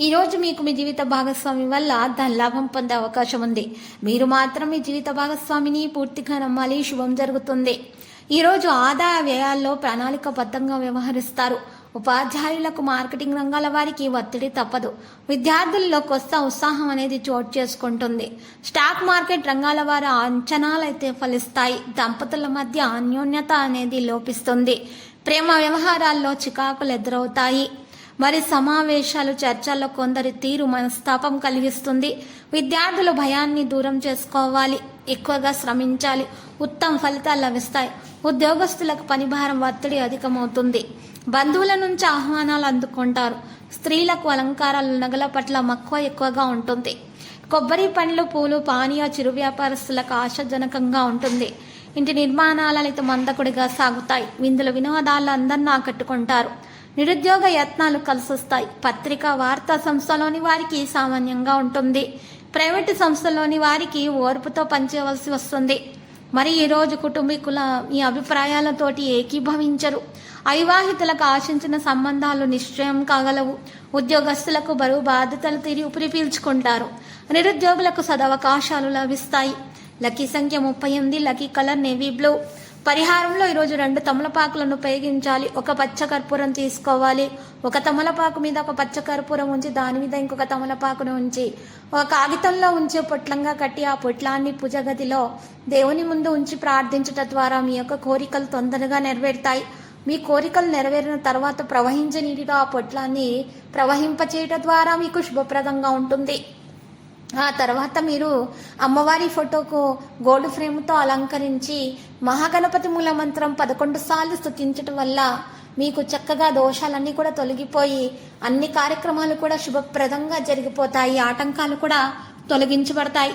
ఈరోజు మీకు మీ జీవిత భాగస్వామి వల్ల ధన లాభం పొందే అవకాశం ఉంది. మీరు మాత్రం మీ జీవిత భాగస్వామిని పూర్తిగా నమ్మాలి. శుభం జరుగుతుంది. ఈరోజు ఆదాయ వ్యయాల్లో ప్రణాళికబద్ధంగా వ్యవహరిస్తారు. ఉపాధ్యాయులకు మార్కెటింగ్ రంగాల వారికి ఒత్తిడి తప్పదు. విద్యార్థుల్లో కొత్త ఉత్సాహం అనేది చోటు చేసుకుంటుంది. స్టాక్ మార్కెట్ రంగాల వారి అంచనాలైతే ఫలిస్తాయి. దంపతుల మధ్య అన్యోన్యత అనేది లోపిస్తుంది. ప్రేమ వ్యవహారాల్లో చికాకులు ఎదురవుతాయి. మరి సమావేశాలు చర్చల్లో కొందరి తీరు మనస్తాపం కలిగిస్తుంది. విద్యార్థులు భయాన్ని దూరం చేసుకోవాలి ఎక్కువగా శ్రమించాలి. ఉత్తమ ఫలితాలు లభిస్తాయి. ఉద్యోగస్తులకు పనిభారం ఒత్తిడి అధికమవుతుంది. బంధువుల నుంచి ఆహ్వానాలు అందుకుంటారు. స్త్రీలకు అలంకారాలు నగల పట్ల మక్కువ ఎక్కువగా ఉంటుంది. కొబ్బరి పండ్లు పూలు పానీయ చిరు వ్యాపారస్తులకు ఆశాజనకంగా ఉంటుంది. ఇంటి నిర్మాణాలైతే మందకుడిగా సాగుతాయి. విందులు వినోదాలు అందరిని ఆకట్టుకుంటారు. నిరుద్యోగ యత్నాలు కలిసొస్తాయి. పత్రికా వార్తా సంస్థలోని వారికి సామాన్యంగా ఉంటుంది. ప్రైవేటు సంస్థలోని వారికి ఓర్పుతో పనిచేయవలసి వస్తుంది. మరి ఈరోజు కుటుంబీకుల ఈ అభిప్రాయాలతోటి ఏకీభవించరు. అవివాహితులకు ఆశించిన సంబంధాలు నిశ్చయం కాగలవు. ఉద్యోగస్తులకు బరువు బాధ్యతలు తీరి ఊపిరి పీల్చుకుంటారు. నిరుద్యోగులకు సదవకాశాలు లభిస్తాయి. లక్కీ సంఖ్య ముప్పై ఎనిమిది లక్కీ కలర్ నేవీ బ్లూ. పరిహారంలో ఈరోజు రెండు తమలపాకులను ఉపయోగించాలి. ఒక పచ్చ కర్పూరం తీసుకోవాలి. ఒక తమలపాకు మీద ఒక పచ్చ కర్పూరం ఉంచి దాని మీద ఇంకొక తమలపాకును ఉంచి ఒక కాగితంలో ఉంచే పొట్లంగా కట్టి ఆ పొట్లాన్ని పూజగదిలో దేవుని ముందు ఉంచి ప్రార్థించటం ద్వారా మీ యొక్క కోరికలు తొందరగా నెరవేరుతాయి. మీ కోరికలు నెరవేరిన తర్వాత ప్రవహించే నీటిలో ఆ పొట్లాన్ని ప్రవహింపచేయటం ద్వారా మీకు శుభప్రదంగా ఉంటుంది. ఆ తర్వాత మీరు అమ్మవారి ఫోటోకు గోల్డ్ ఫ్రేమ్తో అలంకరించి మహాగణపతి మూల మంత్రం పదకొండు సార్లు స్థుతించటం వల్ల మీకు చక్కగా దోషాలన్నీ కూడా తొలగిపోయి అన్ని కార్యక్రమాలు కూడా శుభప్రదంగా జరిగిపోతాయి. ఆటంకాలు కూడా తొలగించబడతాయి.